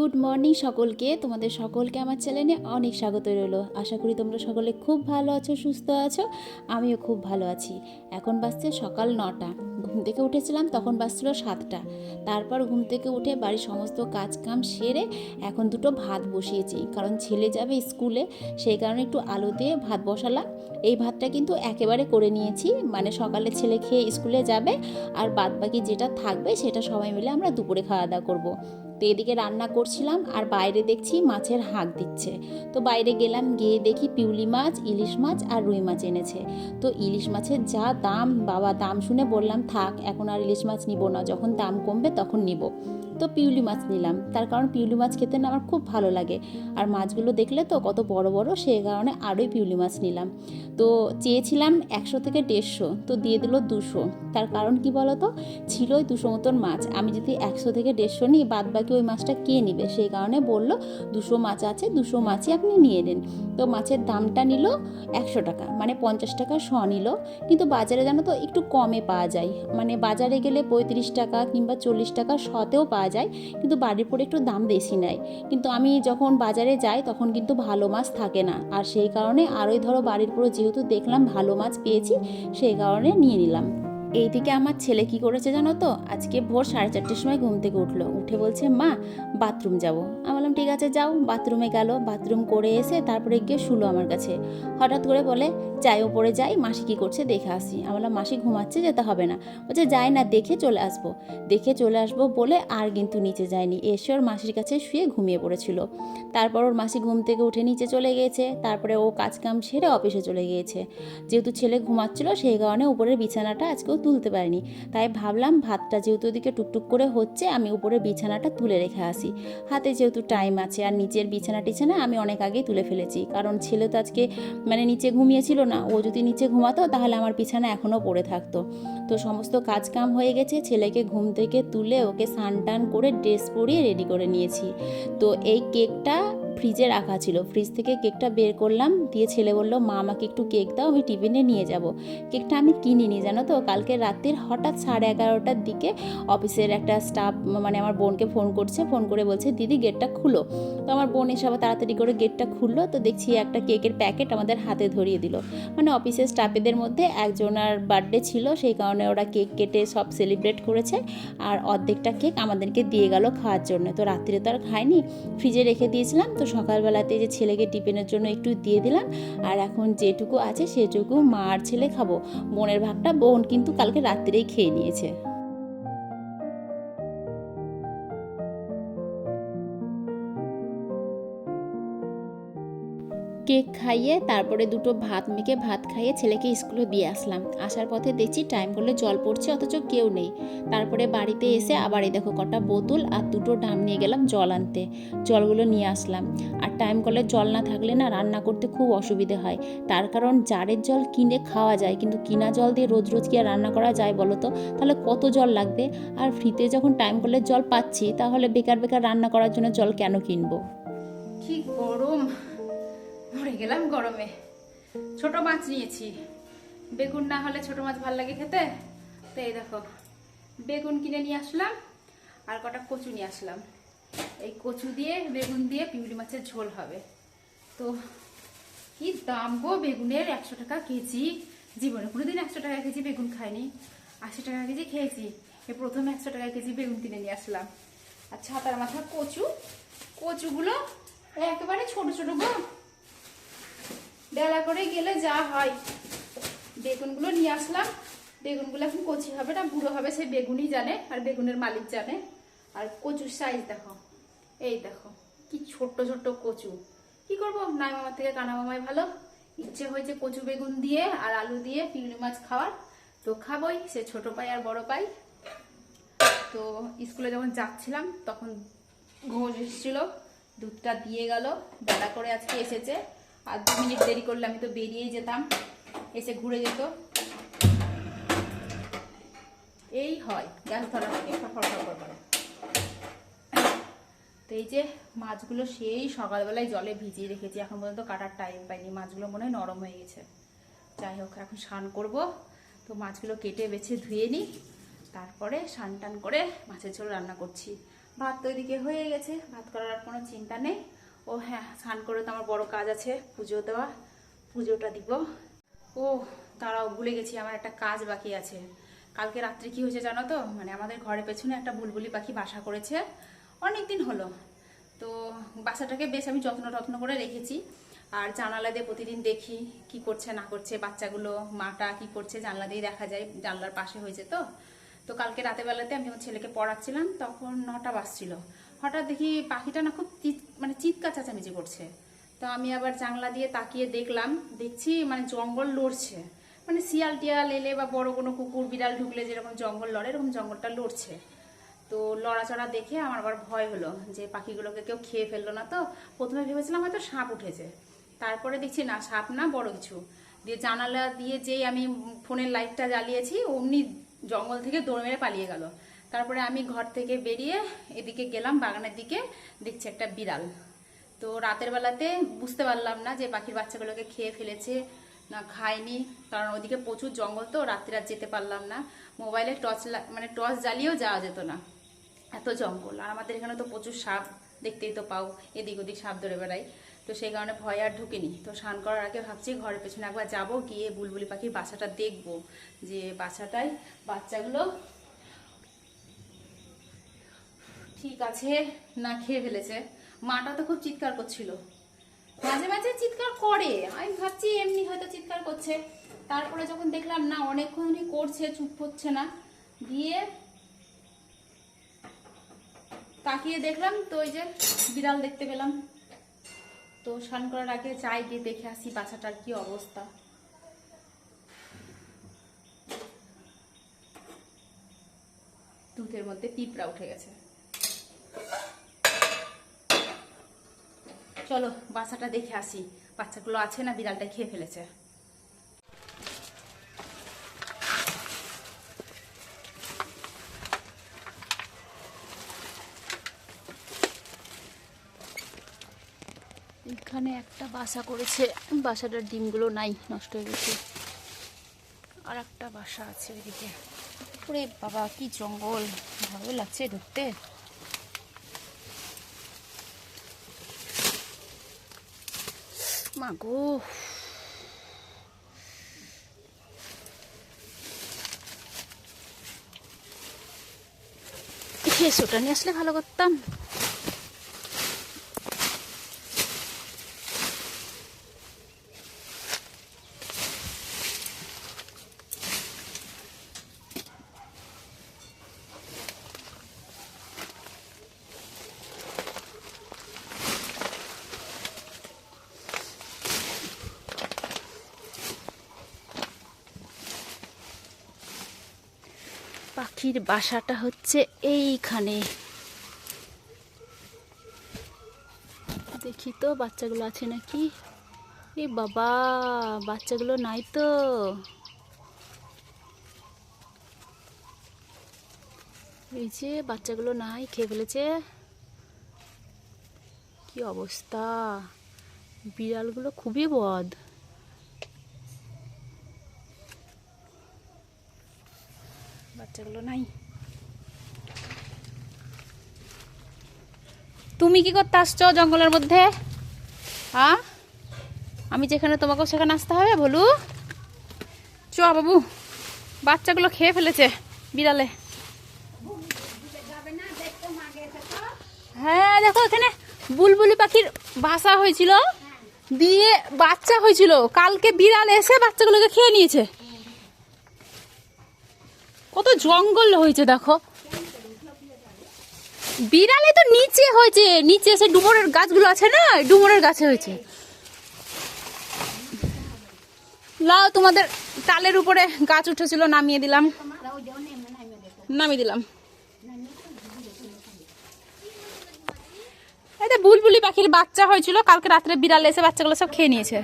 Good morning সকলকে। তোমাদের সকলকে আমার চ্যানেলে অনেক স্বাগত রইল। আশা করি তোমরা সকলে খুব ভালো আছো, সুস্থ আছো। আমিও খুব ভালো আছি। এখন বাজছে সকাল নটা। ঘুম থেকে উঠেছিলাম, তখন বাজছিল সাতটা। তারপর ঘুম থেকে উঠে বাড়ির সমস্ত কাজ কাম সেরে এখন দুটো ভাত বসিয়েছি। কারণ ছেলে যাবে স্কুলে, সেই কারণে একটু আলু দিয়ে ভাত বসালাম। এই ভাতটা কিন্তু একেবারে করে নিয়েছি। মানে সকালে ছেলে খেয়ে স্কুলে যাবে, আর বাদ বাকি যেটা থাকবে সেটা সবাই মিলে আমরা দুপুরে খাওয়া দাওয়া করব। তো এদিকে রান্না করছিলাম আর বাইরে দেখছি মাছের হাঁক দিচ্ছে। তো বাইরে গেলাম, গিয়ে দেখি পিউলি মাছ, ইলিশ মাছ আর রুই মাছ এনেছে। তো ইলিশ মাছের যা দাম, বাবা দাম শুনে বললাম, থাক, এখন আর ইলিশ মাছ নিব না, যখন দাম কমবে তখন নিব। তো পিউলি মাছ নিলাম। তার কারণ পিউলি মাছ খেতে না আমার খুব ভালো লাগে। আর মাছগুলো দেখলে তো কত বড় বড় সেই কারণে আরোই পিউলি মাছ নিলাম। তো চেয়েছিলাম একশো থেকে দেড়শো, তো দিয়ে দিল দুশো। তার কারণ কি বলো তো ছিল ওই দুশো মতন মাছ। আমি যদি একশো থেকে দেড়শো নিই বাদ বাকি ওই মাছটা কে নিবে? সেই কারণে বলল, দুশো মাছ আছে, দুশো মাছই আপনি নিয়ে নেন। তো মাছের দামটা নিল একশো টাকা মানে পঞ্চাশ টাকা শ নিল। কিন্তু বাজারে জানো তো, একটু কমে পাওয়া যায়। মানে বাজারে গেলে পঁয়ত্রিশ টাকা কিংবা চল্লিশ টাকা শতেও পাওয়া যায়, কিন্তু বাড়ির পরে একটু দাম বেশি নেয়। কিন্তু আমি যখন বাজারে যাই, তখন কিন্তু ভালো মাছ থাকে না। আর সেই কারণে আরোই ধরো বাড়ির পরে যেহেতু দেখলাম ভালো মাছ পেয়েছি, সেই কারণে নিয়ে নিলাম। এইদিকে আমার ছেলে কি করেছে জানো তো? আজকে ভোর সাড়ে চারটের সময় ঘুম থেকে উঠল। উঠে বলছে, মা, বাথরুম যাব। আমি বললাম, ঠিক আছে, যাও। বাথরুমে গেল, বাথরুম করে এসে তারপরে গিয়ে শুলো আমার কাছে। হঠাৎ করে বলে, যাই, ওপরে যাই, মাসি কী করছে দেখে আসি। আমি বললাম, মাসি ঘুমাচ্ছে, যেতে হবে না। বলছে, যাই না, দেখে চলে আসব। দেখে চলে আসব বলে আর কিন্তু নিচে যায়নি। এসে ওর মাসির কাছে শুয়ে ঘুমিয়ে পড়েছিল। তারপর ওর মাসি ঘুম থেকে উঠে নিচে চলে গিয়েছে। তারপরে ও কাজ কাম সেরে অফিসে চলে গিয়েছে। যেহেতু ছেলে ঘুমাচ্ছিল, সেই কারণে উপরের বিছানাটা আজকেও তুলতে পারিনি। তাই ভাবলাম ভাতটা যেহেতু ওদিকে টুকটুক করে হচ্ছে, আমি উপরে বিছানাটা তুলে রেখে আসি। হাতে যেহেতু টাইম আছে আর নিচের বিছানা টিছানা আমি অনেক আগেই তুলে ফেলেছি। কারণ ছেলে তো আজকে মানে নিচে ঘুমিয়েছিল না, ও যদি নিচে ঘুমাতো তাহলে আমার বিছানা এখনও পড়ে থাকতো। তো সমস্ত কাজ কাম হয়ে গেছে, ছেলেকে ঘুম থেকে তুলে ওকে স্নান টান করে ড্রেস পরিয়ে রেডি করে নিয়েছি। তো এই কেকটা ফ্রিজে রাখা ছিল। ফ্রিজ থেকে কেকটা বের করলাম, দিয়ে ছেলে বলল, মা, আমাকে একটু কেক দাও, আমি টিফিনে নিয়ে যাব। কেকটা আমি কিনিনি, জানো তো? কালকে রাত্রির হঠাৎ সাড়ে এগারোটার দিকে অফিসের একটা স্টাফ মানে আমার বোনকে ফোন করছে, ফোন করে বলছে, দিদি, গেটটা খুলো। তো আমার বোন এসে আবার তাড়াতাড়ি করে গেটটা খুললো, তো দেখছি একটা কেকের প্যাকেট আমাদের হাতে ধরিয়ে দিল। মানে অফিসের স্টাফেদের মধ্যে একজনার বার্থডে ছিল, সেই কারণে ওরা কেক কেটে সব সেলিব্রেট করেছে, আর অর্ধেকটা কেক আমাদেরকে দিয়ে গেল খাওয়ার জন্য। তো রাত্রিরে তো আর খাইনি, ফ্রিজে রেখে দিয়েছিলাম, তো সকালবেলাতে যে ছেলেকে টিফিনের জন্য একটু দিয়ে দিলাম, আর এখন যেটুকু আছে সেটুকু মা আর ছেলে খাব। বোনের ভাগটা বোন কিন্তু কালকে রাত্রেই খেয়ে নিয়েছে। কেক খাইয়ে তারপরে দুটো ভাত মেখে ভাত খাইয়ে ছেলেকে স্কুলে দিয়ে আসলাম। আসার পথে দেখছি টাইম করলে জল পড়ছে, অথচ কেউ নেই। তারপরে বাড়িতে এসে আবার এই দেখো কটা বোতল আর দুটো ডাম নিয়ে গেলাম জল আনতে। জলগুলো নিয়ে আসলাম। আর টাইম কলে জল না থাকলে না রান্না করতে খুব অসুবিধে হয়। তার কারণ জারের জল কিনে খাওয়া যায়, কিন্তু কিনা জল দিয়ে রোজ রোজ আর রান্না করা যায় বলো তো? তাহলে কত জল লাগবে? আর ফ্রিতে যখন টাইম করলে জল পাচ্ছি, তাহলে বেকার বেকার রান্না করার জন্য জল কেন কিনবো? কি গরম! মরে গেলাম গরমে। ছোট মাছ নিয়েছি। বেগুন না হলে ছোট মাছ ভালো লাগে খেতে। তো এই দেখো, বেগুন কিনে নিয়ে আসলাম আর কটা কচু নিয়ে আসলাম। এই কচু দিয়ে, বেগুন দিয়ে পিউলি মাছের ঝোল হবে। তো কি দাম গো বেগুনের একশো টাকা কেজি? জীবনে কোনোদিন একশো টাকা কেজি বেগুন খাইনি। আশি টাকা কেজি খেয়েছি। এই প্রথম একশো টাকা কেজি বেগুন কিনে নিয়ে আসলাম। আর ছাতার মাথা কচু, কচুগুলো একেবারে ছোট ছোট গো। বেলা করে গেলে যা হয়। বেগুনগুলো নিয়ে আসলাম। বেগুনগুলো এখন কচি হবে না বুড়ো হবে, সেই বেগুনই জানে আর বেগুনের মালিক জানে। আর কচুর সাইজ দেখো, এই দেখো, কি ছোট্ট ছোট্ট কচু। কি করব? নাই মামার থেকে কানা মামাই ভালো। ইচ্ছে হয়েছে কচু বেগুন দিয়ে আর আলু দিয়ে পিউলি মাছ খাওয়ার। তো খাবোই, সে ছোট পাই আর বড় পাই। তো স্কুলে যখন যাচ্ছিলাম, তখন ঘোষ এসেছিল, দুধটা দিয়ে গেল, বেলা করে আজকে এসেছে। আর দু মিনিট দেরি করলে আমি তো বেরিয়েই যেতাম। এসে ঘুরে যেত। এই হয়। গ্যাস ধরা থেকে ফরফর ফরফর করে। তো এই যে মাছগুলো সেই সকালবেলায় জলে ভিজিয়ে রেখেছি। এখন পর্যন্ত কাটার টাইম পাইনি। মাছগুলো মনে হয় নরম হয়ে গেছে। যাই হোক, এখন স্নান করব। তো মাছগুলো কেটে বেছে ধুয়ে নিই। তারপরে স্নান টান করে মাছের ঝোল রান্না করছি। ভাত তো হয়ে গেছে। ভাত করার কোনো চিন্তা নেই। ও হ্যাঁ স্নান করে তো আমার বড় কাজ আছে, পুজো দেওয়া, পুজোটা দিব। ও তারাও ভুলে গেছি, আমার একটা কাজ বাকি আছে। কালকে রাত্রে কি হয়েছে জানো তো? মানে আমাদের ঘরের পেছনে একটা বুলবুলি পাখি বাসা করেছে অনেক দিন হলো। তো বাসাটাকে বেশ আমি যত্ন টত্ন করে রেখেছি। আর জানালা দিয়ে প্রতিদিন দেখি কি করছে, না করছে, বাচ্চাগুলো, মাটা কি করছে, জানলা দিয়ে দেখা যায়, জানলার পাশে হয়েছে তো। তো কালকে রাতের বেলাতে আমি আমার ছেলেকে পড়াচ্ছিলাম, তখন নটা বাজছিল। হঠাৎ দেখি পাখিটা না খুব মানে চিৎকার চেঁচামেচি করছে। তো আমি আবার জানলা দিয়ে তাকিয়ে দেখলাম, দেখছি মানে জঙ্গল লড়ছে। মানে শিয়াল টিয়াল এলে বা বড় কোনো কুকুর, বিড়াল ঢুকলে যেরকম জঙ্গল লড়ে, এরকম জঙ্গলটা লড়ছে। তো লড়াচড়া দেখে আমার আবার ভয় হলো যে পাখিগুলোকে কেউ খেয়ে ফেলল না তো। প্রথমে ভেবেছিলাম হয়তো সাপ উঠেছে। তারপরে দেখছি না, সাপ না, বড় কিছু। দিয়ে জানালা দিয়ে যেই আমি ফোনের লাইটটা জ্বালিয়েছি, অমনি জঙ্গল থেকে দৌড় মেরে পালিয়ে গেল। তারপরে আমি ঘর থেকে বেরিয়ে এদিকে গেলাম, বাগানের দিকে। দেখছি একটা বিড়াল। তো রাতের বেলাতে বুঝতে পারলাম না যে পাখির বাচ্চাগুলোকে খেয়ে ফেলেছে না খায়নি। কারণ ওদিকে প্রচুর জঙ্গল তো, রাত্রে আর যেতে পারলাম না। মোবাইলে টর্চ মানে টর্চ জ্বালিয়েও যাওয়া যেত না। এত জঙ্গল। আর আমাদের এখানে তো প্রচুর সাপ দেখতেই তো পাও, এদিক ওদিক সাপ ধরে বেড়াই তো সেই কারণে ভয় আর ঢুকিনি। তো স্নান করার আগে ভাবছি ঘরের পেছনে একবার যাব, গিয়ে বুলবুলি পাখির বাসাটা দেখব। যে বাসাটায় বাচ্চাগুলো ঠিক আছে, না খেয়ে ফেলেছে। মাটা তো খুব চিৎকার করছিল। মাঝে মাঝে চিৎকার করে। আমি ভাবছি এমনি হয়তো চিৎকার করছে। তারপরে যখন দেখলাম, না অনেকক্ষণই করছে, চুপ হচ্ছে না। দিয়ে তাকিয়ে দেখলাম তো ওই যে বিড়াল দেখতে পেলাম। তো স্নান করার আগে যাই গিয়ে দেখে আসি বাচ্চাটার কি অবস্থা। দুধের মধ্যে পিঁপড়া উঠে গেছে। চলো বাসাটা দেখে আসি। বাচ্চাগুলো আছে না, বিড়ালটা খেয়ে ফেলেছে। এখানে একটা বাসা করেছে। বাসাটার ডিমগুলো নাই, নষ্ট হয়ে গেছে। আর একটা বাসা আছে ওইদিকে ওরে বাবা, কি জঙ্গল। ভালো লাগছে ঢুকতে মা সেই ওটা নিয়ে আসলে ভালো করতাম পাখির বাসাটা হচ্ছে এইখানে। দেখি তো, বাচ্চাগুলো আছে নাকি? এ বাবা, বাচ্চাগুলো নাই তো। এই যে বাচ্চাগুলো নাই, খেয়ে ফেলেছে। কি অবস্থা? বিড়ালগুলো খুবই বদ। বাচ্চাগুলো নাই। তুমি কি করতে আসছো জঙ্গলের মধ্যে? হ্যাঁ? আমি যেখানে তোমাকেও সেখানে আসতে হবে বলু চ বাবু, বাচ্চাগুলো খেয়ে ফেলেছে বিড়ালে। হ্যাঁ দেখো এখানে বুলবুলি পাখির বাসা হয়েছিল। দিয়ে বাচ্চা হয়েছিল। কালকে বিড়াল এসে বাচ্চাগুলোকে খেয়ে নিয়েছে। কত জঙ্গল হয়েছে, দেখো। বিড়ালে তো নিচে হয়েছে, নিচে এসে ডুমুরের গাছগুলো আছে না, ডুমুরের গাছে হয়েছে। লাও, তোমাদের তালের উপরে গাছ উঠেছিল, নামিয়ে দিলাম। নামিয়ে দিলাম। এটা বুলবুলি পাখির বাচ্চা হয়েছিল, কালকে রাত্রে বিড়ালে এসে বাচ্চাগুলো সব খেয়ে নিয়েছে।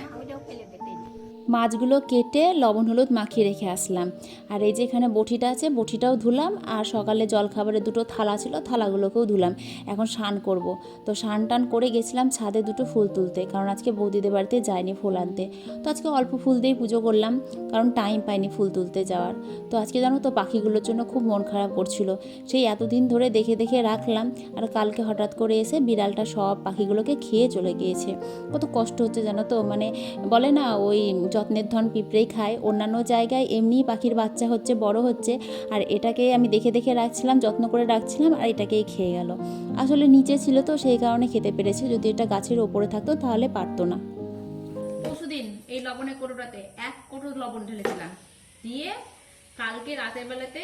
মাছগুলো কেটে লবণ, হলুদ মাখিয়ে রেখে আসলাম। আর এই যে এখানে বটিটা আছে, বটিটাও ধুলাম। আর সকালে জলখাবারের দুটো থালা ছিল, থালাগুলোকেও ধুলাম। এখন স্নান করব। তো স্নান টান করে গেছিলাম ছাদে দুটো ফুল তুলতে। কারণ আজকে বৌদিদের বাড়িতে যায়নি ফুল আনতে। তো আজকে অল্প ফুল দিয়েই পুজো করলাম। কারণ টাইম পাইনি ফুল তুলতে যাওয়ার। তো আজকে জানো তো, পাখিগুলোর জন্য খুব মন খারাপ করছিল। সেই এতদিন ধরে দেখে দেখে রাখলাম। আর কালকে হঠাৎ করে এসে বিড়ালটা সব পাখিগুলোকে খেয়ে চলে গিয়েছে। কত কষ্ট হচ্ছে জানো তো? মানে বলে না, ওই যত্নের ধন পিঁপড়েই খায়। অন্যান্য জায়গায় এমনিই পাখির বাচ্চা হচ্ছে, বড় হচ্ছে। আর এটাকে আমি দেখে দেখে রাখছিলাম, যত্ন করে রাখছিলাম আর এটাকেই খেয়ে গেল। আসলে নিচে ছিল তো, সেই কারণে খেতে পেরেছে। যদি এটা গাছের ওপরে থাকতো তাহলে পারতো না। পরশুদিন এই লবণের কোটোটাতে এক কোটো লবণ ঢেলেছিলাম। দিয়ে কালকে রাতের বেলাতে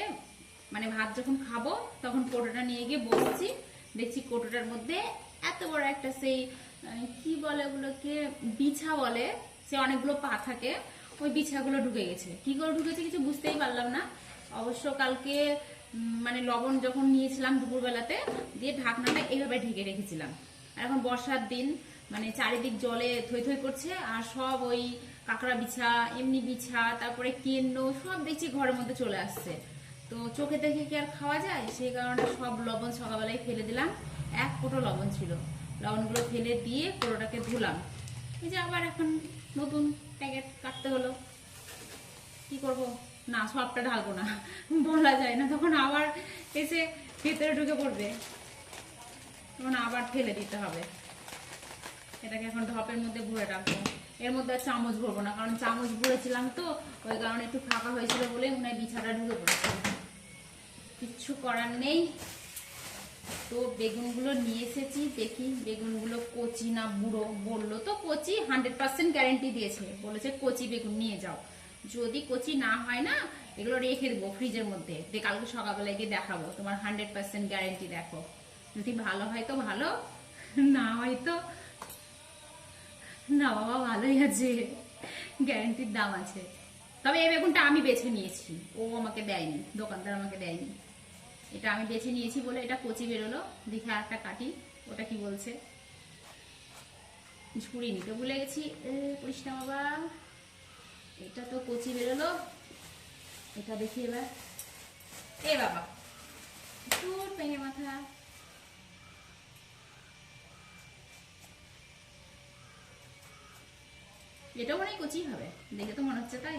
মানে ভাত যখন খাব, তখন কোটোটা নিয়ে গিয়ে বসছি। দেখছি কোটোটার মধ্যে এত বড় একটা সেই কি বলে ওগুলোকে, বিছা বলে সে অনেকগুলো পা থাকে, ওই বিছাগুলো ঢুকে গেছে। কি করে ঢুকেছে কিছু বুঝতেই পারলাম না। অবশ্য কালকে মানে লবণ যখন নিয়েছিলাম দুপুরবেলাতে, দিয়ে ঢাকনাটা এইভাবে ঢেকে রেখেছিলাম। আর এখন বর্ষার দিন মানে চারিদিক জলে থই থই করছে, আর সব ওই কাঁকড়া বিছা, এমনি বিছা, তারপরে কেন্ন, সব দেখছি ঘরের মধ্যে চলে আসছে। তো চোখে দেখে কি আর খাওয়া যায়? সেই কারণে সব লবণ সকালবেলায় ফেলে দিলাম। এক কোটো লবণ ছিল। লবণগুলো ফেলে দিয়ে কোটোটাকে ধুলাম। এই যে আবার এখন নতুন প্যাকেট কাটতে হলো। কি করব? না, সবটা ঢালবো না। বলা যায় না। তখন আবার এসে ভেতরে ঢুকে পড়বে। তখন আবার ফেলে দিতে হবে। এটাকে এখন ঢপের মধ্যে ভরে রাখব। এর মধ্যে আর চামচ ভরবো না, কারণ চামচ ভরেছিলাম তো, ওই কারণে একটু ফাঁকা হয়েছিল বলে মনে হয় বিছাটা ঢুকে পড়েছে। কিচ্ছু করার নেই। তো বেগুনগুলো নিয়ে এসেছি, দেখি বেগুনগুলো কচি না বুড়ো বলল, তো কচি হান্ড্রেড পার্সেন্ট গ্যারেন্টি দিয়েছে, বলেছে কচি বেগুন নিয়ে যাও। যদি কচি না হয় না, এগুলো রেখে দেবো ফ্রিজের মধ্যে। দিয়ে কালকে সকালবেলায় গিয়ে দেখাবো, তোমার হান্ড্রেড পার্সেন্ট গ্যারেন্টি দেখো। যদি ভালো হয় তো ভালো, না হয় তো, না বাবা ভালোই আছে গ্যারেন্টির দাম আছে। তবে এই বেগুনটা আমি বেছে নিয়েছি, ও আমাকে দেয়নি, দোকানদার আমাকে দেয়নি। এটা আমি বেছে নিয়েছি বলে এটা কচি বেরোলো। দেখে একটা কাটি, ওটা কি বলছে? ঝুড়ি নিতে ভুলে গেছি। করিস বাবা, এটা তো কচি বেরোলো। এটা দেখি এবার। এ বাবা তোর পেঙে মাথা। এটাও মনে হয় কচি হবে, দেখে তো মনে হচ্ছে তাই।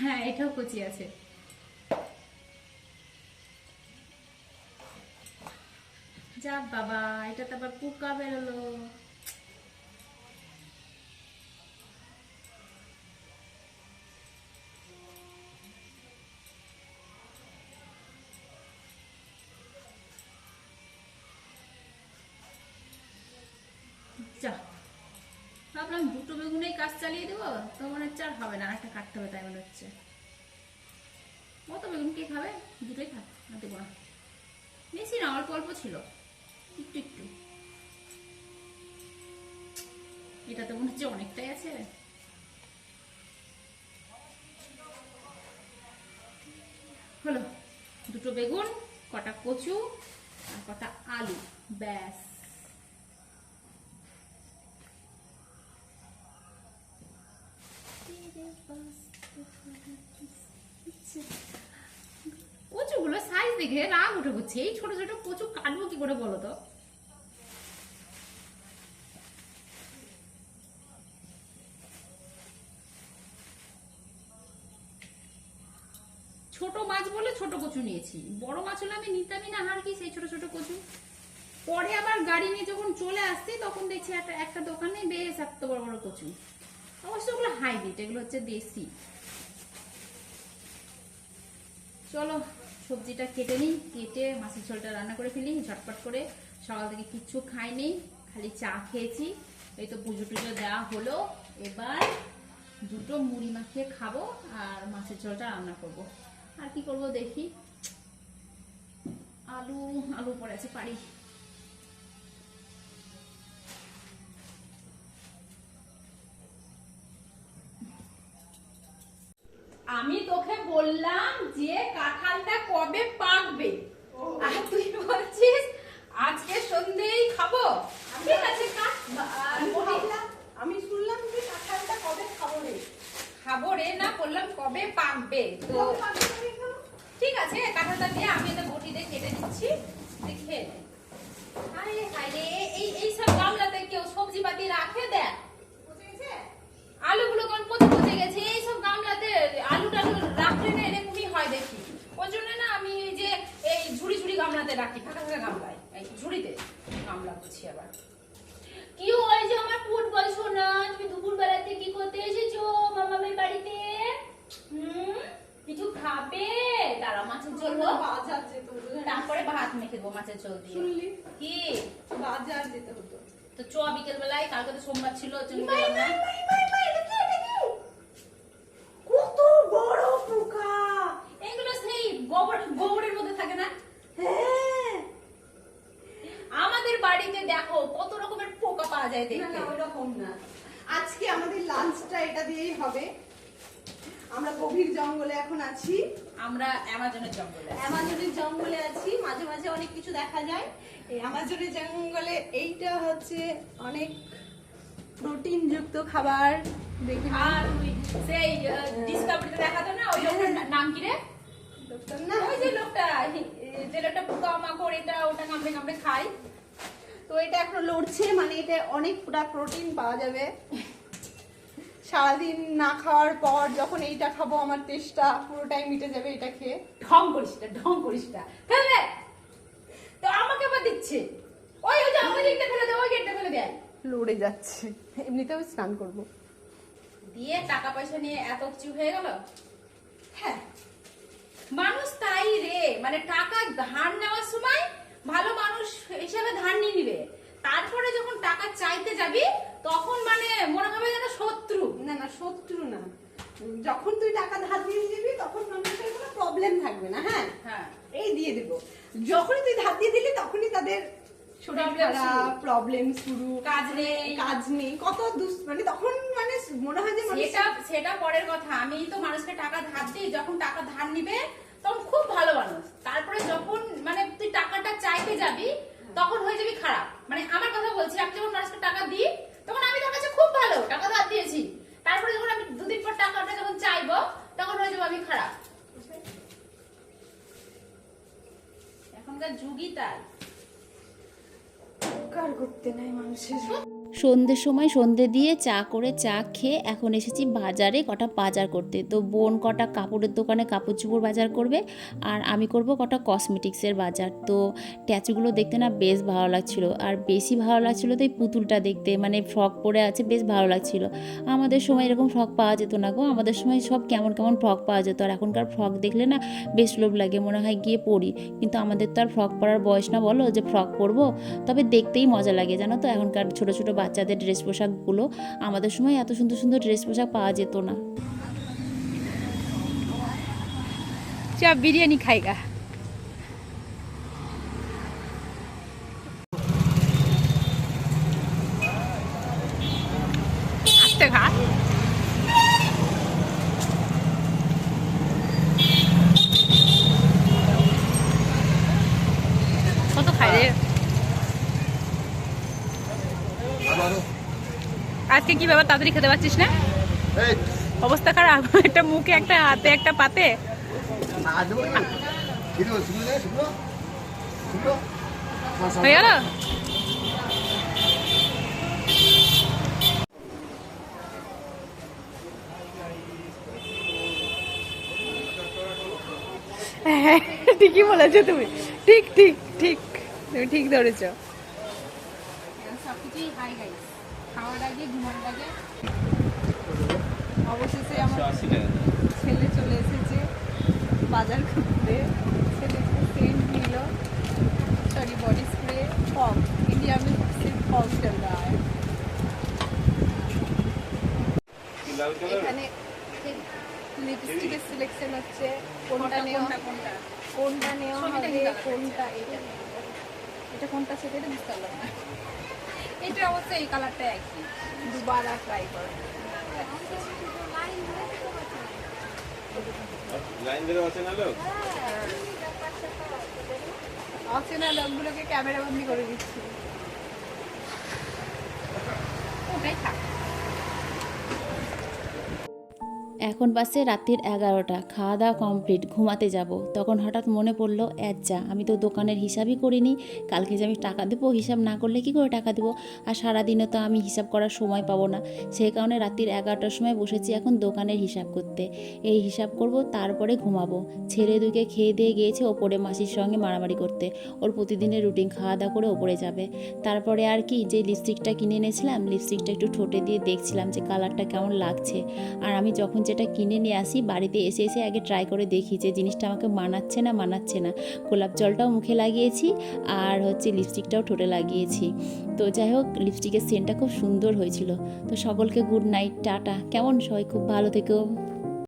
হ্যাঁ এটাও কচি আছে। যা বাবা, এটা তো আবার পোকা বেরোলো। যা, ভাবলাম দুটো বেগুনেই কাজ চালিয়ে দেবো, তো মনে হচ্ছে আর হবে না একটা কাটতে হবে, তাই মনে হচ্ছে। কত বেগুন কে খাবে? দুটোই খাবে না দেবো না। বেশি না, অল্প অল্প ছিল। একটু একটু। এটা তো মনে হচ্ছে অনেকটাই আছে। হলো, দুটো বেগুন, কটা কচু আর কটা আলু। ব্যাস। সাইজ দেখে রাগ উঠে পড়ছে এই ছোট ছোট কচু কাটবো কি করে বলো তো? ছোট মাছ বলে ছোট কচু নিয়েছি। বড় মাছ হলে আমি নিতামই না, আর কি সেই ছোট ছোট কচু? পরে আবার গাড়ি নিয়ে যখন চলে আসছি, তখন দেখছি একটা একটা দোকানে বেশ এত বড় বড় কচু। অবশ্য ওগুলো হাইব্রিড, এগুলো হচ্ছে দেশি। চলো সবজিটা কেটে নিই, কেটে মাছের ঝোলটা রান্না করে ফেলি, ঝটপট করে। সকাল থেকে কিচ্ছু খাইনি, খালি চা খেয়েছি। এই তো পুজো টুজো দেওয়া হলো। এবার দুটো মুড়ি মাখিয়ে খাব আর মাছের ঝোলটা রান্না করব। আর কি করব দেখি। আলু আলু পড়ে আছে, পারি। আমি তোকে বললাম যে কাঁঠালটা কবে পাকবে? আর তুই বলছিস আজকে সন্ধ্যেই খাব? ঠিক আছে আমি শুনলাম যে কাঁঠালটা কবে খাব রে? খাব রে না বললাম কবে পাকবে? তো ঠিক আছে কাঁঠালটা দিয়ে আমি এটা বটি দিয়ে কেটে দিচ্ছি দিয়ে খেয়ে নে। আরে হায় রে, এই এই সব গামলাতে কেউ সবজি পাতি রাখে দেখ আলুগুলো কোন পচে পচে গেছে এই সব গামলাতে আলু টালু রাখলে না এরকমই হয় দেখি ওই জন্য না আমি এই যে এই ঝুড়ি ঝুড়ি গামলাতে রাখি ফাঁকা ফাঁকা গামলায়। এই ঝুড়িতে গামলা বুঝছি আবার। কি হয়েছে আমার ফুটবল সোনা তুমি দুপুর বেলাতে কি করতে এসেছ মামামের বাড়িতে? হুম? কিছু খাবে? তারা মাছের ঝোল বাজার যেতে হতো তারপরে ভাত মেখে দেবো মাছের ঝোল দিয়ে। শুনলি? কি? বাজার যেতে হতো। তো চ বিকেল বেলায় কালকে তো সোমবার ছিল চলে গেলাম না কত বড় পোকা এগুলো সেই গোবর গোবরের মধ্যে থাকে না হ্যাঁ আমাদের বাড়িতে দেখো কত রকমের পোকা পাওয়া যায় না দেখতে না ওরকম না আজকে আমাদের লাঞ্চটা এটা দিয়েই হবে আমরা গভীর জঙ্গলে এখন আছি। আমরা অ্যামাজনের জঙ্গলে অ্যামাজনের জঙ্গলে আছি। মাঝে মাঝে অনেক কিছু দেখা যায়। এই অ্যামাজনের জঙ্গলে এইটা হচ্ছে অনেক প্রোটিন যুক্ত খাবার। দেখি। আর ওই সেই ডিসকাভারিতে দেখাতো না? ওই লোকটার নাম কি রে? না ওই যে লোকটা যে লোকটা এটা ওটা কামড়ে কামড়ে খায়। তো এটা এখন লড়ছে মানে এটা অনেক পুরা প্রোটিন পাওয়া যাবে। সারাদিন না খাওয়ার পর যখন এইটা খাব আমার তেষ্টা পুরোটাই মিটে যাবে এটা খেয়ে। ঢং করিস না ঢং করিস না। ফেলে তো আমাকে আবার দিচ্ছে। ওই ওই যে ওই গেটটা ফেলে দেয় ওই গেটটা ফেলে দেয় লড়ে যাচ্ছে। এমনিতেও স্নান করব। দিয়ে টাকা পয়সা নিয়ে এত কিছু হয়ে গেল? হ্যাঁ। মানুষ তাই রে। মানে টাকা ধার নেওয়ার সময় ভালো মানুষ হিসেবে ধার নিয়ে নিবে। তারপরে যখন টাকা চাইতে যাবি তখন মানে মনে হবে যেন শত্রু না শত্রু না। যখন তুই টাকা ধার দিয়ে দিবি তখন মানুষের কোনো প্রবলেম থাকবে না হ্যাঁ? হ্যাঁ। এই দিয়ে দেব। যখনই তুই ধার দিয়ে দিলি তখনই তাদের শরীর Problem খারাপ শুরু। প্রবলেম শুরু কাজ নেই। কাজ নেই কত দুস মানে তখন মানে মনে হয় যে সেটা সেটা পরের কথা। আমি তো মানুষকে টাকা ধার দিই যখন টাকা ধার নিবে তখন খুব ভালো মানুষ। তারপরে যখন মানে তুই টাকাটা চাইতে যাবি তখন হয়ে যাবি খারাপ। মানে আমার কথা বলছি আমি যখন মানুষকে টাকা দিই তখন আমি তার কাছে খুব ভালো টাকা ধার দিয়েছি। তারপরে যখন আমি দুদিন পর টাকাটা যখন চাইব, তখন হয়ে যাব আমি খারাপ। এখনকার যুগই তাই। উপকার করতে নাই মানুষের। সন্ধ্যের সময় সন্ধে দিয়ে চা করে চা খেয়ে এখন এসেছি বাজারে কটা বাজার করতে। তো বোন কটা কাপড়ের দোকানে কাপড় চোপড় বাজার করবে আর আমি করব কটা কসমেটিক্সের বাজার। তো ট্যাচুগুলো দেখতে না বেশ ভালো লাগছিল আর বেশি ভালো লাগছিল তো এই পুতুলটা দেখতে। মানে ফ্রক পরে আছে, বেশ ভালো লাগছিল। আমাদের সময় এরকম ফ্রক পাওয়া যেত না গো। আমাদের সময় সব কেমন কেমন ফ্রক পাওয়া যেত। আর এখনকার ফ্রক দেখলে না বেশ লোভ লাগে, মনে হয় গিয়ে পরি। কিন্তু আমাদের তো আর ফ্রক পরার বয়স না বলো যে ফ্রক পরবো। তবে দেখতেই মজা লাগে, জানো তো? এখনকার ছোটো ছোট বাচ্চাদের ড্রেস পোশাকগুলো, আমাদের সময় এত সুন্দর সুন্দর ড্রেস পোশাক পাওয়া যেত না। চা বিরিয়ানি খাইগা আস্তে খা কত খাই রে আজকে কি ব্যাপার তাড়াতাড়ি খেতে পারছিস না? অবস্থা খারাপ। একটা মুখে একটা হাতে একটা পাতে। হয়ে গেল? হ্যাঁ ঠিকই বলেছ তুমি। ঠিক ঠিক ঠিক। তুমি ঠিক ধরেছ। সবকিছুই হাই গাইস খাওয়ার আগে ঘুমানোর আগে অবশেষে আমার ছেলে চলে এসেছে বাজার করতে ছেলেকে সেন্ট নিল sorry body spray Fog India में सिर्फ फॉग चल रहा है এখানে লিপস্টিকের সিলেকশন হচ্ছে কোনটা নেওয়া কোনটা কোনটা নেওয়া ছবিটা হবে কি কালার? কোনটা এটা এটা কোনটা সেটা এটা বুঝতে পারলাম না এটা অবশ্যই এই কালারটা একই। দুবার আর ট্রাই করো। লাইন ধরে আছে লোক অচেনা লোকগুলোকে ক্যামেরা বন্দি করে দিচ্ছি। ওটাই থাক। এখন বাসে রাত্রির এগারোটা খাওয়া দাওয়া কমপ্লিট, ঘুমাতে যাব। তখন হঠাৎ মনে পড়ল যা, আমি তো দোকানের হিসাবই করিনি, কালকে যে আমি টাকা দেবো, হিসাব না করলে কি করে টাকা দেবো? আর সারাদিনে তো আমি হিসাব করার সময় পাবো না। সেই কারণে রাত্রির এগারোটার সময় বসেছি এখন দোকানের হিসাব করতে। এই হিসাব করব, তারপরে ঘুমাবো। ছেলে দুকে খেয়ে দিয়ে গিয়েছে ওপরে মাসির সঙ্গে মারামারি করতে। ওর প্রতিদিনের রুটিন খাওয়া দাওয়া করে ওপরে যাবে। তারপরে আর কি, যে লিপস্টিকটা কিনে এনেছিলাম লিপস্টিকটা একটু ঠোঁটে দিয়ে দেখছিলাম যে কালারটা কেমন লাগছে। আর আমি যখন যেটা কিনে নিয়ে আসি, বাড়িতে এসে এসে আগে ট্রাই করে দেখি যে জিনিসটা আমাকে মানাচ্ছে না মানাচ্ছে না। গোলাপ জলটাও মুখে লাগিয়েছি আর হচ্ছে লিপস্টিকটাও ঠোঁটে লাগিয়েছি। তো যাই হোক লিপস্টিকের সেন্টটা খুব সুন্দর হয়েছিল। তো সকলকে গুড নাইট টাটা। কেমন সবাই? খুব ভালো থেকো।